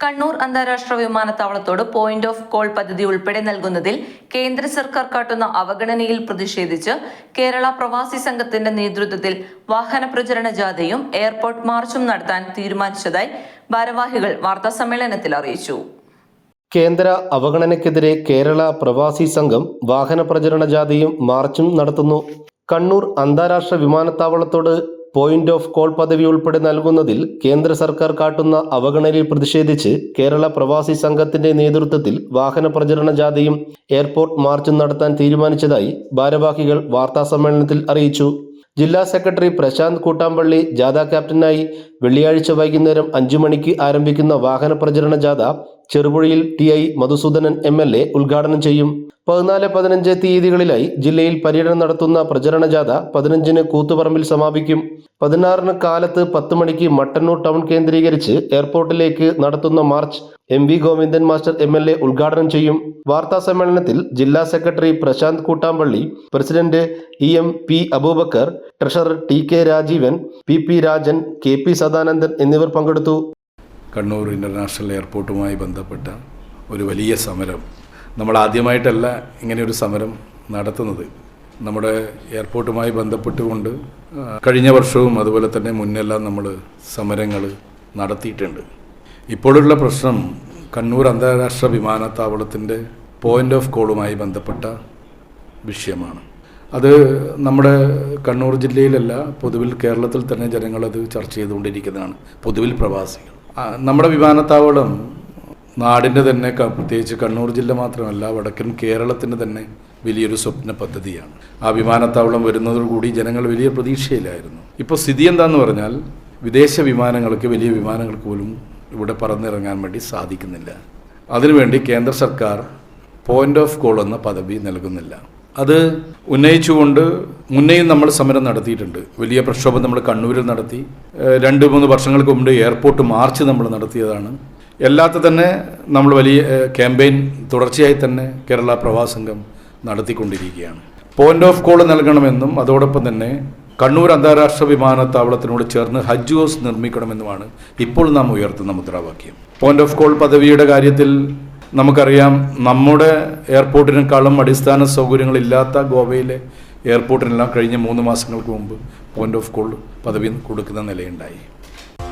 കണ്ണൂർ അന്താരാഷ്ട്ര വിമാനത്താവളത്തോട് point of call പദ്ധതി ഉൾപ്പെടെ നൽകുന്നതിൽ കേന്ദ്ര സർക്കാർ കാട്ടുന്ന അവഗണനയിൽ പ്രതിഷേധിച്ച് കേരള പ്രവാസി സംഘത്തിന്റെ നേതൃത്വത്തിൽ വാഹന പ്രചരണ ജാഥയും എയർപോർട്ട് മാർച്ചും നടത്താൻ തീരുമാനിച്ചതായി ഭാരവാഹികൾ വാർത്താസമ്മേളനത്തിൽ അറിയിച്ചു. കേന്ദ്ര അവഗണനയ്ക്കെതിരെ കേരള പ്രവാസി സംഘം വാഹന പ്രചരണ ജാഥയും മാർച്ചും നടത്തുന്നു. കണ്ണൂർ അന്താരാഷ്ട്ര വിമാനത്താവളത്തോട് പോയിന്റ് ഓഫ് കോൾ പദവി ഉൾപ്പെടെ നൽകുന്നതിൽ കേന്ദ്ര സർക്കാർ കാട്ടുന്ന അവഗണനയിൽ പ്രതിഷേധിച്ച് കേരള പ്രവാസി സംഘത്തിന്റെ നേതൃത്വത്തിൽ വാഹന പ്രചരണ ജാഥയും എയർപോർട്ട് മാർച്ചും നടത്താൻ തീരുമാനിച്ചതായി ഭാരവാഹികൾ വാർത്താസമ്മേളനത്തിൽ അറിയിച്ചു. ജില്ലാ സെക്രട്ടറി പ്രശാന്ത് കൂട്ടാമ്പള്ളി ജാഥ ക്യാപ്റ്റനായി വെള്ളിയാഴ്ച വൈകുന്നേരം അഞ്ചു മണിക്ക് ആരംഭിക്കുന്ന വാഹന പ്രചരണ ജാഥ ചെറുപുഴയിൽ T I Madhusoodanan M L A ഉദ്ഘാടനം ചെയ്യും. പതിനാല് പതിനഞ്ച് തീയതികളിലായി ജില്ലയിൽ പര്യടനം നടത്തുന്ന പ്രചരണ ജാഥ പതിനഞ്ചിന് കൂത്തുപറമ്പിൽ സമാപിക്കും. പതിനാറിന് കാലത്ത് പത്ത് മണിക്ക് മട്ടന്നൂർ ടൗൺ കേന്ദ്രീകരിച്ച് എയർപോർട്ടിലേക്ക് നടത്തുന്ന march M V Govindan master M L A ഉദ്ഘാടനം ചെയ്യും. വാർത്താ സമ്മേളനത്തിൽ ജില്ലാ secretary Prashanth Koottampalli president E M P Aboobacker treasurer T K Rajeevan P P Rajan K P Sadanandan എന്നിവർ പങ്കെടുത്തു. കണ്ണൂർ ഇന്റർനാഷണൽ എയർപോർട്ടുമായി ബന്ധപ്പെട്ട ഒരു വലിയ സമരം നമ്മൾ ആദ്യമായിട്ടല്ല ഇങ്ങനെ ഒരു സമരം നടത്തുന്നത്. നമ്മുടെ എയർപോർട്ടുമായി ബന്ധപ്പെട്ടുകൊണ്ട് കഴിഞ്ഞ വർഷവും അതുപോലെ തന്നെ മുന്നെല്ലാം നമ്മൾ സമരങ്ങൾ നടത്തിയിട്ടുണ്ട്. ഇപ്പോഴുള്ള പ്രശ്നം കണ്ണൂർ അന്താരാഷ്ട്ര വിമാനത്താവളത്തിന്റെ പോയിന്റ് ഓഫ് കോളുമായി ബന്ധപ്പെട്ട വിഷയമാണ്. അത് നമ്മുടെ കണ്ണൂർ ജില്ലയിലല്ല പൊതുവിൽ കേരളത്തിൽ തന്നെ ജനങ്ങളത് ചർച്ച ചെയ്തുകൊണ്ടിരിക്കുന്നതാണ്. പൊതുവിൽ പ്രവാസികൾ. നമ്മുടെ വിമാനത്താവളം നാടിന്റെ തന്നെ പ്രത്യേകിച്ച് കണ്ണൂർ ജില്ല മാത്രമല്ല വടക്കൻ കേരളത്തിന് തന്നെ വലിയൊരു സ്വപ്ന പദ്ധതിയാണ്. ആ വിമാനത്താവളം വരുന്നതോടുകൂടി ജനങ്ങൾ വലിയ പ്രതീക്ഷയിലായിരുന്നു. ഇപ്പോൾ സ്ഥിതി എന്താന്ന് പറഞ്ഞാൽ വിദേശ വിമാനങ്ങൾക്ക് വലിയ വിമാനങ്ങൾക്ക് പോലും ഇവിടെ പറന്നിറങ്ങാൻ വേണ്ടി സാധിക്കുന്നില്ല. അതിനുവേണ്ടി കേന്ദ്ര സർക്കാർ പോയിന്റ് ഓഫ് കോൾ എന്ന പദവി നൽകുന്നില്ല. അത് ഉന്നയിച്ചുകൊണ്ട് മുന്നേയും നമ്മൾ സമരം നടത്തിയിട്ടുണ്ട്. വലിയ പ്രക്ഷോഭം നമ്മൾ കണ്ണൂരിൽ നടത്തി. രണ്ട് മൂന്ന് വർഷങ്ങൾക്ക് മുമ്പ് എയർപോർട്ട് മാർച്ച് നമ്മൾ നടത്തിയതാണ്. എല്ലാത്ത തന്നെ നമ്മൾ വലിയ ക്യാമ്പയിൻ തുടർച്ചയായി തന്നെ കേരള പ്രവാസംഘം നടത്തിക്കൊണ്ടിരിക്കുകയാണ്. പോയിന്റ് ഓഫ് കോൾ നൽകണമെന്നും അതോടൊപ്പം തന്നെ കണ്ണൂർ അന്താരാഷ്ട്ര വിമാനത്താവളത്തിനോട് ചേർന്ന് ഹജ്ജ് ഹൗസ് നിർമ്മിക്കണമെന്നുമാണ് ഇപ്പോൾ നാം ഉയർത്തുന്ന മുദ്രാവാക്യം. പോയിന്റ് ഓഫ് കോൾ പദവിയുടെ കാര്യത്തിൽ നമുക്കറിയാം നമ്മുടെ എയർപോർട്ടിനേക്കാളും അടിസ്ഥാന സൗകര്യങ്ങളില്ലാത്ത ഗോവയിലെ എയർപോർട്ടിനെല്ലാം കഴിഞ്ഞ മൂന്ന് മാസങ്ങൾക്ക് മുമ്പ് പോയിന്റ് ഓഫ് കോൾ പദവി കൊടുക്കുന്ന നിലയുണ്ടായി.